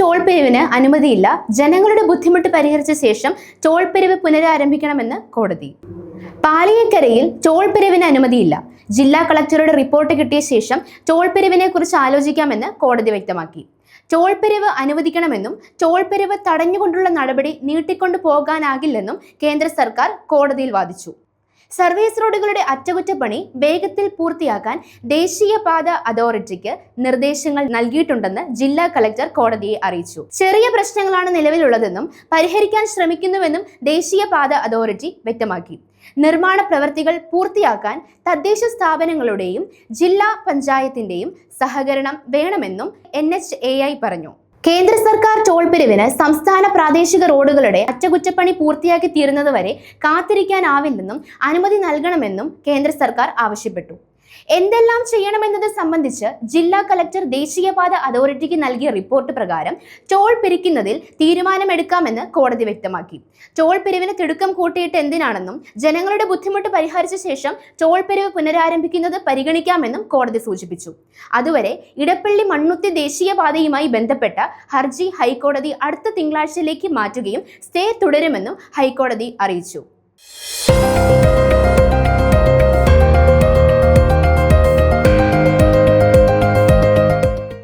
Toll പിരിവിന് അനുമതിയില്ല. ജനങ്ങളുടെ ബുദ്ധിമുട്ട് പരിഹരിച്ച ശേഷം ടോൾ പിരിവ് പുനരാരംഭിക്കണമെന്ന് കോടതി. പാലിയക്കരയിൽ ടോൾ പിരിവിന് അനുമതിയില്ല. ജില്ലാ കളക്ടറുടെ റിപ്പോർട്ട് കിട്ടിയ ശേഷം ടോൾ പിരിവിനെ കുറിച്ച് ആലോചിക്കാമെന്ന് കോടതി വ്യക്തമാക്കി. ടോൾ പിരിവ് അനുവദിക്കണമെന്നും ടോൾ പിരിവ് തടഞ്ഞുകൊണ്ടുള്ള നടപടി നീട്ടിക്കൊണ്ടു പോകാനാകില്ലെന്നും കേന്ദ്ര സർക്കാർ കോടതിയിൽ വാദിച്ചു. സർവീസ് റോഡുകളുടെ അറ്റകുറ്റപ്പണി വേഗത്തിൽ പൂർത്തിയാക്കാൻ ദേശീയപാത അതോറിറ്റിക്ക് നിർദ്ദേശങ്ങൾ നൽകിയിട്ടുണ്ടെന്ന് ജില്ലാ കളക്ടർ കോടതിയെ അറിയിച്ചു. ചെറിയ പ്രശ്നങ്ങളാണ് നിലവിലുള്ളതെന്നും പരിഹരിക്കാൻ ശ്രമിക്കുന്നുവെന്നും ദേശീയപാത അതോറിറ്റി വ്യക്തമാക്കി. നിർമ്മാണ പ്രവൃത്തികൾ പൂർത്തിയാക്കാൻ തദ്ദേശ സ്ഥാപനങ്ങളുടെയും ജില്ലാ പഞ്ചായത്തിന്റെയും സഹകരണം വേണമെന്നും എൻ പറഞ്ഞു. കേന്ദ്ര സർക്കാർ ടോൾ പിരിവിന് സംസ്ഥാന പ്രാദേശിക റോഡുകളുടെ അറ്റകുറ്റപ്പണി പൂർത്തിയാക്കി തീരുന്നതുവരെ കാത്തിരിക്കാനാവില്ലെന്നും അനുമതി നൽകണമെന്നും കേന്ദ്ര സർക്കാർ ആവശ്യപ്പെട്ടു. എന്തെല്ലാം ചെയ്യണമെന്നത് സംബന്ധിച്ച് ജില്ലാ കലക്ടർ ദേശീയപാത അതോറിറ്റിക്ക് നൽകിയ റിപ്പോർട്ട് പ്രകാരം ടോൾ പിരിക്കുന്നതിൽ തീരുമാനമെടുക്കാമെന്ന് കോടതി വ്യക്തമാക്കി. ടോൾ പിരിവിന് തിടുക്കം കൂട്ടിയിട്ട് എന്തിനാണെന്നും ജനങ്ങളുടെ ബുദ്ധിമുട്ട് പരിഹരിച്ച ശേഷം ടോൾ പിരിവ് പുനരാരംഭിക്കുന്നത് പരിഗണിക്കാമെന്നും കോടതി സൂചിപ്പിച്ചു. അതുവരെ ഇടപ്പള്ളി മണ്ണുത്തി ദേശീയപാതയുമായി ബന്ധപ്പെട്ട ഹർജി ഹൈക്കോടതി അടുത്ത തിങ്കളാഴ്ചയിലേക്ക് മാറ്റുകയും സ്റ്റേ തുടരുമെന്നും ഹൈക്കോടതി അറിയിച്ചു.